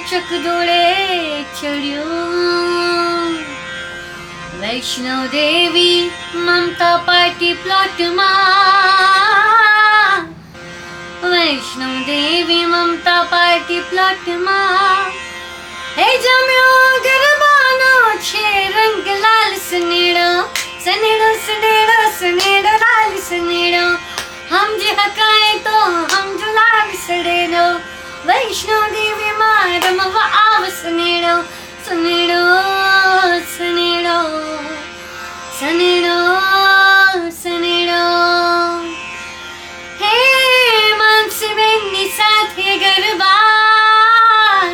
કોક જોડે ચડ્યું વૈષ્ણવ દેવી મમતા પાટી પ્લોટમાં વૈષ્ણવ દેવી મમતા પાટી પ્લોટમાં એ જમ્યો ગરબાનો છે રંગ લાલ સનેડો સનેડો સનેડો સનેડો લાલ સનેડો હમ જે હકાય તો હમ જો લાલ સનેડો વૈષ્ણવ સનેડો સનેડો હે માનસીબેનની સાથે ગરબા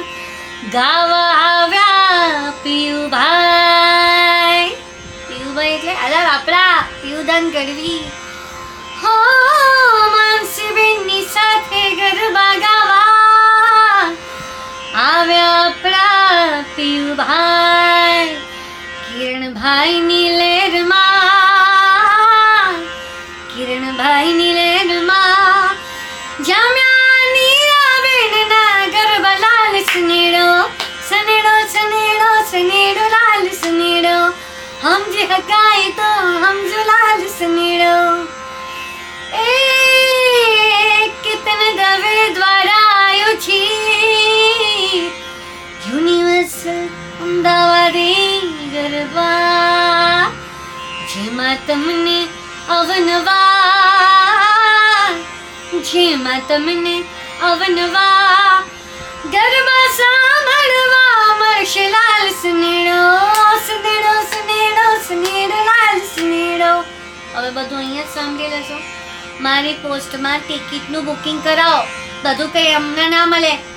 ગાવા આવ્યા પિયુભાઈ પિયુભાઈ એટલે અલા આપણા પિયુદાન કરવી હો માનસીબેનની સાથે ગરબા ગાવા આવ્યા આપણા પિયુભાઈ કિરણભાઈની સનેડો સનેડો સનેડો સનેડો લાલ સનેડો હમ જે હકાય તો હમ જો લાલ સનેડો એ કિતન દવે દ્વારા આવ્યો છે યુનિવર્સલ અમદાવાદી ગરબા જેમાં તમને અવનવા જેમાં તમને અવનવા ગરબા લાલ સનેડો સનેડો સનેડો સનેડો લાલ સનેડો હવે બધું અહીંયા જ સાંભળી લેશો મારી પોસ્ટમાં ટિકિટનું બુકિંગ કરાવો. બધું કંઈ અમને ના મળે.